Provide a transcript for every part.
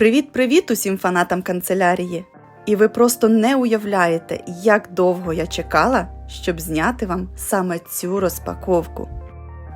Привіт-привіт усім фанатам канцелярії! І ви просто не уявляєте, як довго я чекала, щоб зняти вам саме цю розпаковку.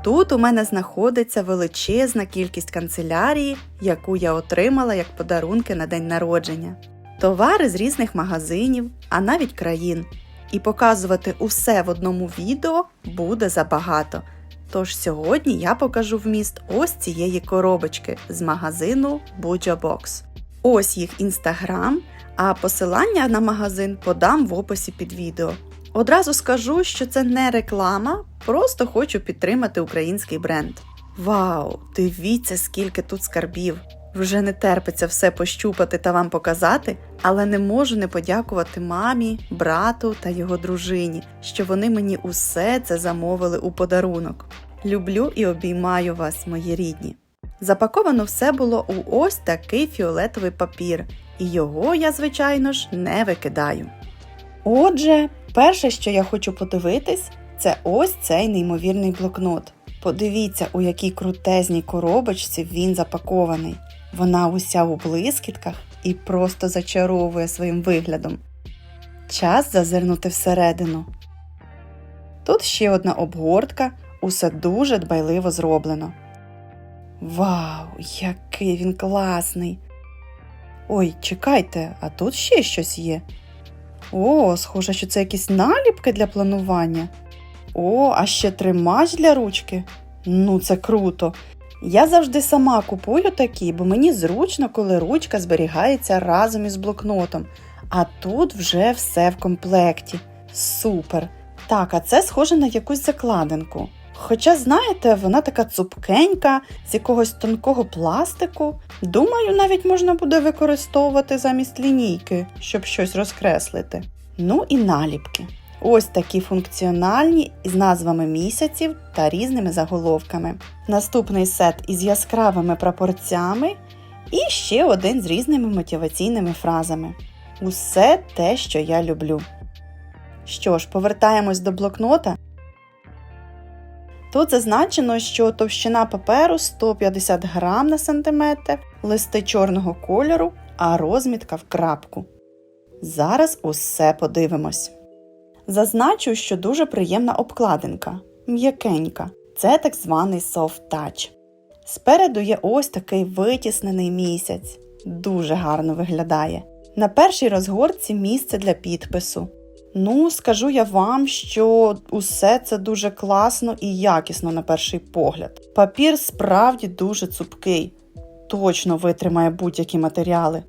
Тут у мене знаходиться величезна кількість канцелярії, яку я отримала як подарунки на день народження. Товари з різних магазинів, а навіть країн. І показувати усе в одному відео буде забагато. Тож сьогодні я покажу вміст ось цієї коробочки з магазину Bujo Box. Ось їх інстаграм, а посилання на магазин подам в описі під відео. Одразу скажу, що це не реклама, просто хочу підтримати український бренд. Вау! Дивіться, скільки тут скарбів! Вже не терпиться все пощупати та вам показати, але не можу не подякувати мамі, брату та його дружині, що вони мені усе це замовили у подарунок. Люблю і обіймаю вас, мої рідні. Запаковано все було у ось такий фіолетовий папір, і його я, звичайно ж, не викидаю. Отже, перше, що я хочу подивитись, це ось цей неймовірний блокнот. Подивіться, у якій крутезній коробочці він запакований. Вона уся у блискітках і просто зачаровує своїм виглядом. Час зазирнути всередину. Тут ще одна обгортка, усе дуже дбайливо зроблено. Вау, який він класний! Ой, чекайте, а тут ще щось є. О, схоже, що це якісь наліпки для планування. О, а ще тримач для ручки. Ну, це круто. Я завжди сама купую такі, бо мені зручно, коли ручка зберігається разом із блокнотом. А тут вже все в комплекті. Супер! Так, а це схоже на якусь закладинку. Хоча, знаєте, вона така цупкенька, з якогось тонкого пластику. Думаю, навіть можна буде використовувати замість лінійки, щоб щось розкреслити. Ну і наліпки. Ось такі функціональні із назвами місяців та різними заголовками. Наступний сет із яскравими прапорцями і ще один з різними мотиваційними фразами. Усе те, що я люблю. Що ж, повертаємось до блокнота. Тут зазначено, що товщина паперу 150 грам на сантиметр, листи чорного кольору, а розмітка в крапку. Зараз усе подивимось. Зазначу, що дуже приємна обкладинка, м'якенька. Це так званий soft touch. Спереду є ось такий витіснений місяць. Дуже гарно виглядає. На першій розгорці місце для підпису. Ну, скажу я вам, що усе це дуже класно і якісно на перший погляд. Папір справді дуже цупкий, точно витримає будь-які матеріали.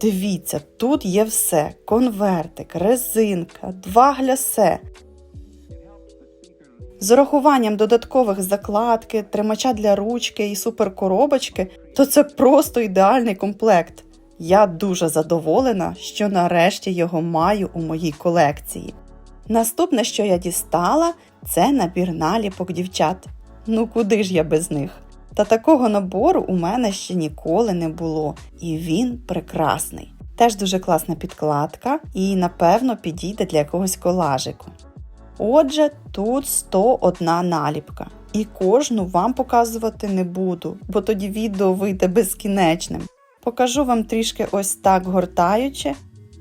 Дивіться, тут є все: конвертик, резинка, два глясе. З урахуванням додаткових закладки, тримача для ручки і суперкоробочки, то це просто ідеальний комплект. Я дуже задоволена, що нарешті його маю у моїй колекції. Наступне, що я дістала, це набір наліпок дівчат. Ну куди ж я без них? Та такого набору у мене ще ніколи не було, і він прекрасний. Теж дуже класна підкладка і, напевно, підійде для якогось колажику. Отже, тут 101 наліпка. І кожну вам показувати не буду, бо тоді відео вийде безкінечним. Покажу вам трішки ось так гортаючи.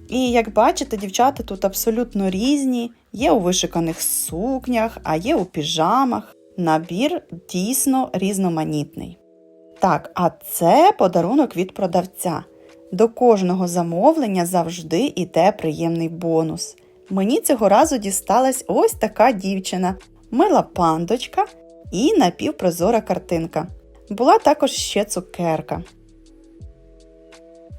І як бачите, дівчата тут абсолютно різні, є у вишиканих сукнях, а є у піжамах. Набір дійсно різноманітний. Так, а це подарунок від продавця. До кожного замовлення завжди йде приємний бонус. Мені цього разу дісталась ось така дівчина, мила пандочка і напівпрозора картинка. Була також ще цукерка.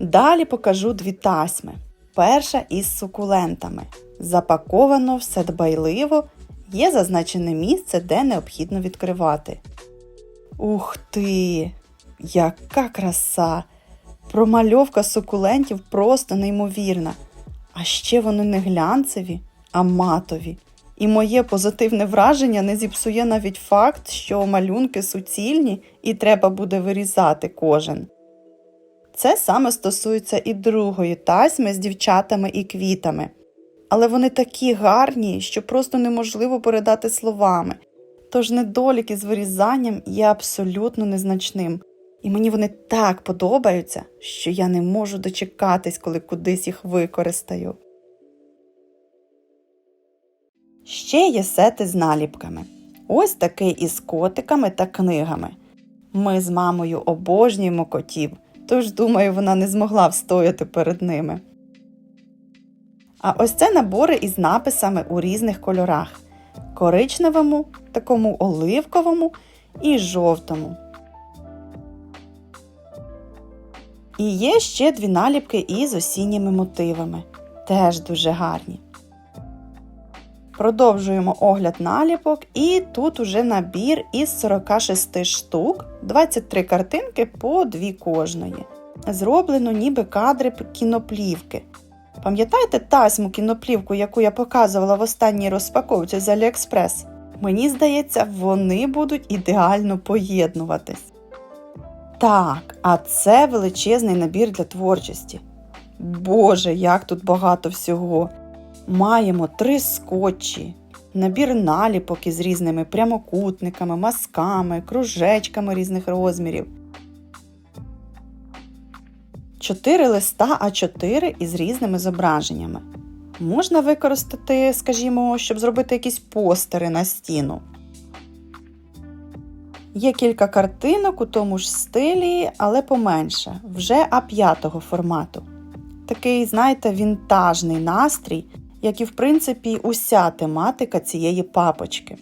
Далі покажу дві тасьми. Перша із сукулентами. Запаковано все дбайливо, є зазначене місце, де необхідно відкривати. Ух ти! Яка краса! Промальовка сукулентів просто неймовірна. А ще вони не глянцеві, а матові. І моє позитивне враження не зіпсує навіть факт, що малюнки суцільні і треба буде вирізати кожен. Це саме стосується і другої тасьми з дівчатами і квітами. Але вони такі гарні, що просто неможливо передати словами. Тож недолік із вирізанням є абсолютно незначним. І мені вони так подобаються, що я не можу дочекатись, коли кудись їх використаю. Ще є сети з наліпками. Ось такий із котиками та книгами. Ми з мамою обожнюємо котів, тож, думаю, вона не змогла встояти перед ними. А ось це набори із написами у різних кольорах: коричневому, такому оливковому і жовтому. І є ще дві наліпки із осінніми мотивами. Теж дуже гарні. Продовжуємо огляд наліпок, і тут уже набір із 46 штук, 23 картинки по 2 кожної. Зроблено ніби кадри кіноплівки. Пам'ятаєте тасьму кіноплівку, яку я показувала в останній розпаковці з Aliexpress? Мені здається, вони будуть ідеально поєднуватись. Так, а це величезний набір для творчості. Боже, як тут багато всього! Маємо три скотчі, набір наліпок із різними прямокутниками, мазками, кружечками різних розмірів. Чотири листа А4 із різними зображеннями. Можна використати, скажімо, щоб зробити якісь постери на стіну. Є кілька картинок у тому ж стилі, але поменше, вже А5 формату. Такий, знаєте, вінтажний настрій, як і, в принципі, уся тематика цієї папочки.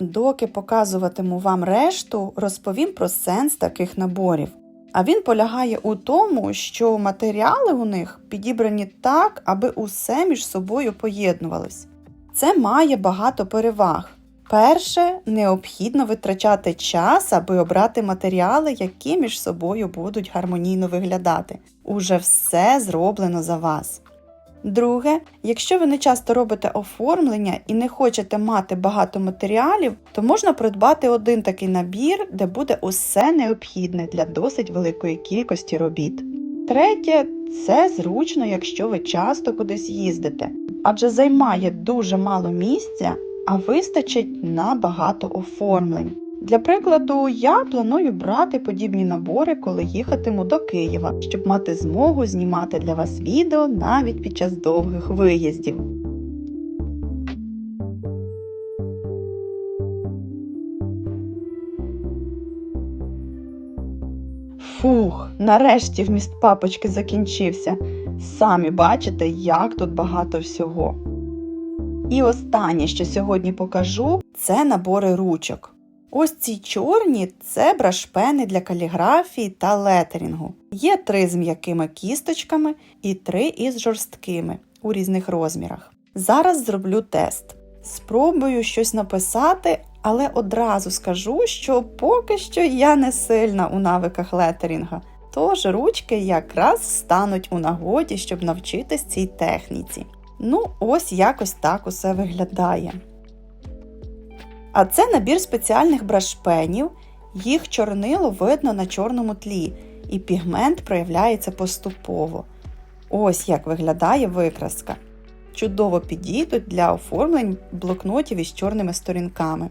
Доки показуватиму вам решту, розповім про сенс таких наборів. А він полягає у тому, що матеріали у них підібрані так, аби усе між собою поєднувалось. Це має багато переваг. Перше, необхідно витрачати час, аби обрати матеріали, які між собою будуть гармонійно виглядати. Уже все зроблено за вас. Друге, якщо ви не часто робите оформлення і не хочете мати багато матеріалів, то можна придбати один такий набір, де буде усе необхідне для досить великої кількості робіт. Третє, це зручно, якщо ви часто кудись їздите, адже займає дуже мало місця, а вистачить на багато оформлень. Для прикладу, я планую брати подібні набори, коли їхатиму до Києва, щоб мати змогу знімати для вас відео навіть під час довгих виїздів. Фух, нарешті вміст папочки закінчився. Самі бачите, як тут багато всього. І останнє, що сьогодні покажу, це набори ручок. Ось ці чорні це брашпени для каліграфії та летерінгу. Є три з м'якими кісточками і три із жорсткими у різних розмірах. Зараз зроблю тест. Спробую щось написати, але одразу скажу, що поки що я не сильна у навиках летерінга. Тож ручки якраз стануть у нагоді, щоб навчитись цій техніці. Ну, ось якось так усе виглядає. А це набір спеціальних брашпенів, їх чорнило видно на чорному тлі, і пігмент проявляється поступово. Ось як виглядає викраска. Чудово підійдуть для оформлень блокнотів із чорними сторінками.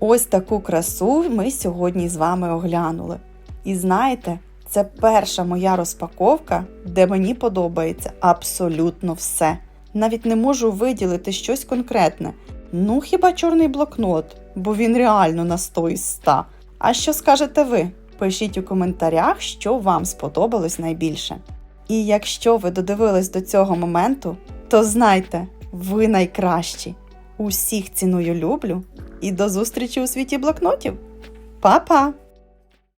Ось таку красу ми сьогодні з вами оглянули. І знаєте, це перша моя розпаковка, де мені подобається абсолютно все. Навіть не можу виділити щось конкретне. Ну, хіба чорний блокнот, бо він реально на 100 із 100. А що скажете ви? Пишіть у коментарях, що вам сподобалось найбільше. І якщо ви додивились до цього моменту, то знайте, ви найкращі. Усіх ціную люблю і до зустрічі у світі блокнотів. Па-па!